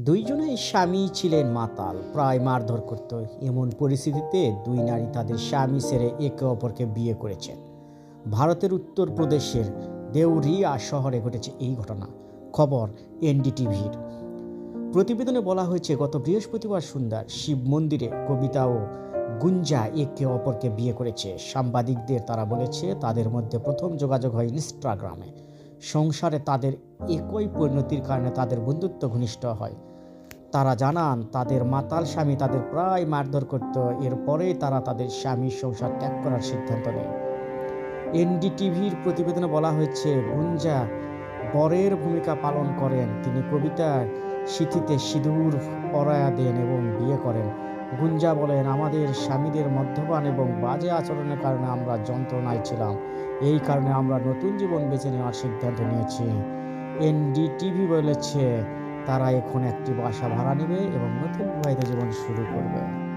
দুইজনেই স্বামী ছিলেন মাতাল, প্রায় মারধর করত। এমন পরিস্থিতিতে দুই নারী তাদের স্বামী ছেড়ে একে অপরকে বিয়ে করেছেন। ভারতের উত্তরপ্রদেশের দেউরিয়া শহরে ঘটেছে এই ঘটনা। খবর এনডিটিভির। প্রতিবেদনে বলা হয়েছে, গত বৃহস্পতিবার সন্ধ্যার শিব মন্দিরে কবিতা ও গুঞ্জা একে অপরকে বিয়ে করেছে। সাংবাদিকদের তারা বলেছে, তাদের মধ্যে প্রথম যোগাযোগ হয় ইনস্টাগ্রামে। সংসারে তাদের একই পরিণতির কারণে তাদের বন্ধুত্ব ঘনিষ্ঠ হয়। তারা জানান, তাদের মাতাল স্বামী তাদের প্রায় মারধর করত এরপরেই তারা তাদের স্বামীর সংসার ত্যাগ করার সিদ্ধান্ত নেয়। এনডিটিভির প্রতিবেদনে বলা হয়েছে, গুঞ্জা বরের ভূমিকা পালন করেন। তিনি কবিতার সিথিতে সিঁদুর পরায়া দেন এবং বিয়ে করেন। গুঞ্জা বলেন, আমাদের স্বামীদের মদ্যপান এবং বাজে আচরণের কারণে আমরা যন্ত্রণায় ছিলাম। এই কারণে আমরা নতুন জীবন বেছে নেওয়ার সিদ্ধান্ত নিয়েছি। এনডিটিভি বলেছে, তারা এখন একটি বাসা ভাড়া নেবে এবং নতুন বিবাহিত জীবন শুরু করবে।